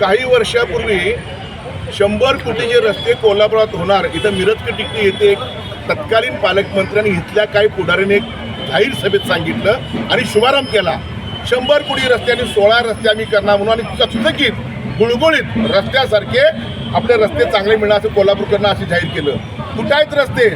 काही वर्षापूर्वी शंभर कोटीचे रस्ते कोल्हापुरात होणार. इथं मिरज टिकटी येथे एक तत्कालीन पालकमंत्र्यांनी इथल्या काही पुढाऱ्याने एक जाहीर सभेत सांगितलं आणि शुभारंभ केला. शंभर कोटी रस्त्याने सोळा रस्ते आम्ही करणार म्हणून आणि चकचकीत गुळगुळीत रस्त्यासारखे आपले रस्ते चांगले मिळणार असं कोल्हापूरकडनं असे जाहीर केलं. कुठे आहेत रस्ते?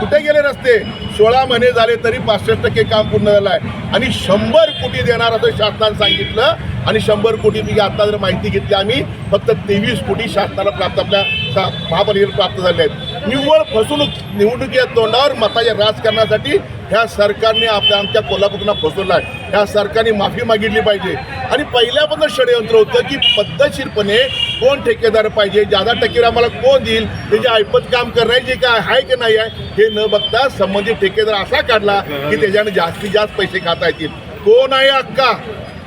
कुठे गेले रस्ते? सोळा महिने झाले तरी पासष्ट टक्के काम पूर्ण झालं आहे. आणि शंभर कोटी देणार असं शासनानं सांगितलं. आणि शंभर कोटीपैकी आता जर माहिती घेतली आम्ही फक्त तेवीस कोटी शासनाला प्राप्त आपल्या महापालिकेला प्राप्त झाले आहेत. निव्वळ फसवणूक निवडणुकीच्या तोंडावर मताच्या राजकारणासाठी ह्या सरकारने आपल्या आमच्या कोल्हापूरला फसवलं आहे. ह्या सरकारने माफी मागितली पाहिजे. आणि पहिल्यापासून षडयंत्र होतं की पद्धतशीरपणे कोण ठेकेदार पाहिजे जादा टक्केवारी आम्हाला कोण देईल त्याचे ऐपत काम करण्याचे जे काय आहे की नाही आहे हे न बघता संबंधित ठेकेदार असा काढला की त्याच्याने जास्तीत जास्त पैसे खाता येतील. कोण आहे अक्का?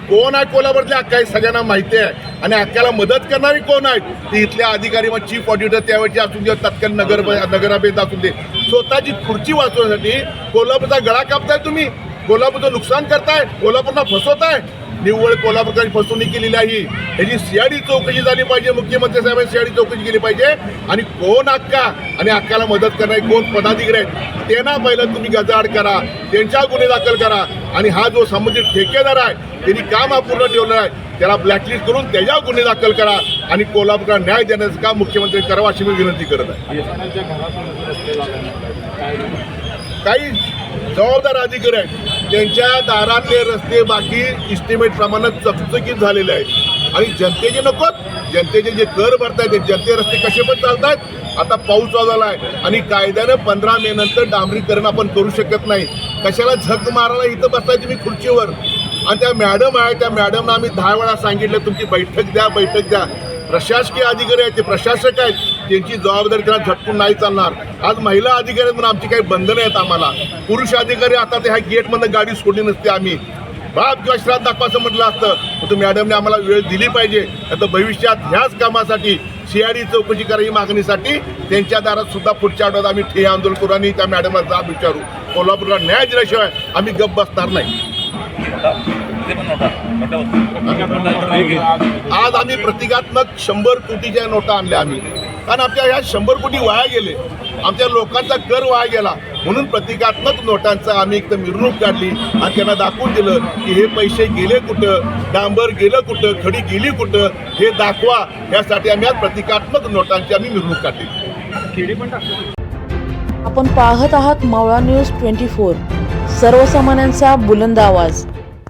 कोण आहे कोल्हापूरच्या अक्का हे सगळ्यांना माहिती आहे. आणि अक्काला मदत करणारी कोण आहेत? ती इथल्या अधिकारी मग चीफ ऑडिटर त्यावेळेचे असून दे तत्काल नगर नगराभेद असून दे. स्वतःची खुर्ची वाचवण्यासाठी कोल्हापूरचा गळा कापताय तुम्ही. कोल्हापूरचं नुकसान करताय कोल्हापूरला फसवताय. निव्वळ कोल्हापूरची फसवणूक केलेली आहे. याची सीआयडी चौकशी झाली पाहिजे मुख्यमंत्री साहेबांनी सीआयडी चौकशी केली पाहिजे. आणि कोण अक्का आणि अक्काला मदत करणारे कोण पदाधिकारी आहेत? त्यांना पहिलं तुम्ही गजाआड करा त्यांच्या गुन्हे दाखल करा. आणि हा जो संबंधित ठेकेदार आहे त्यांनी काम अपूर्ण ठेवलं आहे. त्याला ब्लॅकलिस्ट करून त्याच्या गुन्हे दाखल करा. आणि कोल्हापूरला न्याय देण्याचं काम मुख्यमंत्री करावं अशी मी विनंती करत आहे. काही जबाबदार अधिकारी आहेत. त्यांच्या दारातले रस्ते बाकी इस्टिमेट प्रमाणात चकचकीत झालेले आहेत. आणि जनतेचे नकोत. जनतेचे जे कर भरतायत ते जनते रस्ते कसे पण चालतात आता पाऊस चालू झाला आहे. आणि कायद्यानं पंधरा मे नंतर डांबरीकरण आपण करू शकत नाही. कशाला झक मारायला इथं बसताय तुम्ही खुर्चीवर? आणि त्या मॅडम आहे त्या मॅडमना आम्ही दहा वेळा सांगितलं तुमची बैठक द्या बैठक द्या. प्रशासकीय अधिकारी आहेत ते प्रशासक आहेत. त्यांची जबाबदारी त्याला झटकून नाही चालणार. आज महिला अधिकारी म्हणून आमची काही बंधनं आहेत आम्हाला. पुरुष अधिकारी आता ते ह्या गेटमधनं गाडी सोडली नसते आम्ही. बाप किंवा श्राद्ध दाखवा म्हटलं असतं तर मॅडमने आम्हाला वेळ दिली पाहिजे. आता भविष्यात ह्याच कामासाठी सीआयडी चौकशी करायची मागणीसाठी त्यांच्या दारात सुद्धा पुढच्या आठवड्यात आम्ही ठे आंदोलन करू आणि त्या मॅडमला जाब विचारू. कोल्हापूरला न्याय दिल्याशिवाय आम्ही गप्प बसणार नाही. आज आम्ही प्रतिकात्मक शंभर कोटीच्या नोटा आणल्या आम्ही. कारण आमच्या ह्या शंभर कोटी वाया गेले. आमच्या लोकांचा कर वाया गेला. म्हणून प्रतिकात्मक नोटांचा आम्ही एक तर मिरवणूक काढली आणि त्यांना दाखवून दिलं की हे पैसे गेले कुठं डांबर गेलं कुठं खडी गेली कुठं हे दाखवा. यासाठी आम्ही आज प्रतिकात्मक नोटांची आम्ही मिरवणूक काढली. आपण पाहत आहात मावळा न्यूज ट्वेंटी फोर. सर्वसामान्यांचा बुलंद आवाज.